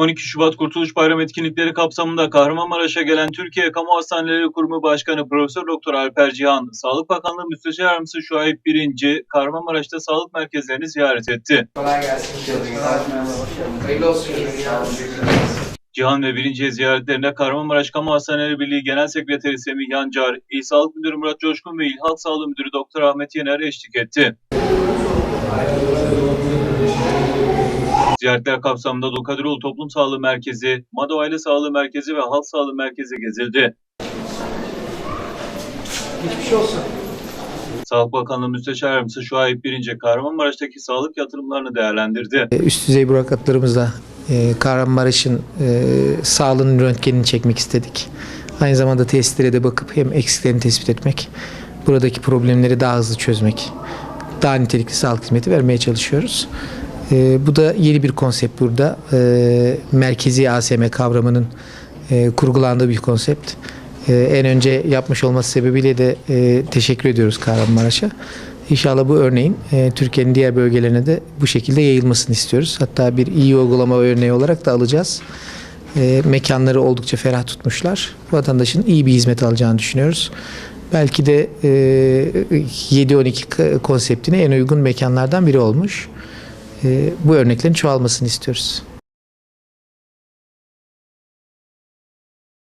12 Şubat Kurtuluş Bayramı etkinlikleri kapsamında Kahramanmaraş'a gelen Türkiye Kamu Hastaneleri Kurumu Başkanı Profesör Doktor Alper Cihan, Sağlık Bakanlığı Müsteşar Yardımcısı Şuayb Birinci, Kahramanmaraş'ta sağlık merkezlerini ziyaret etti. Kolay gelsin. Hayırlı olsun. Sağ olun. Cihan ve Birinci'ye ziyaretlerinde Kahramanmaraş Kamu Hastaneleri Birliği Genel Sekreteri Semih Yancar, İl Sağlık Müdürü Murat Coşkun ve İl Halk Sağlığı Müdürü Doktor Ahmet Yener eşlik etti. Ziyaretler kapsamında Dulkadiroğlu Toplum Sağlığı Merkezi, Mado Aile Sağlığı Merkezi ve Halk Sağlığı Merkezi gezildi. Geçmiş olsun. Sağlık Bakanlığı Müsteşar Yardımcısı Şuayb Birinci, Kahramanmaraş'taki sağlık yatırımlarını değerlendirdi. Üst düzey bürokratlarımızla e, Kahramanmaraş'ın e, sağlığının röntgenini çekmek istedik. Aynı zamanda tesislere de bakıp hem eksiklerini tespit etmek, buradaki problemleri daha hızlı çözmek, daha nitelikli sağlık hizmeti vermeye çalışıyoruz. E, bu da yeni bir konsept burada. E, merkezi ASM kavramının e, kurgulandığı bir konsept. E, en önce yapmış olması sebebiyle de e, teşekkür ediyoruz Kahramanmaraş'a. İnşallah bu örneğin e, Türkiye'nin diğer bölgelerine de bu şekilde yayılmasını istiyoruz. Hatta bir iyi uygulama örneği olarak da alacağız. E, mekanları oldukça ferah tutmuşlar. Vatandaşın iyi bir hizmet alacağını düşünüyoruz. Belki de e, 7-12 k- konseptine en uygun mekanlardan biri olmuş. E, bu örneklerin çoğalmasını istiyoruz.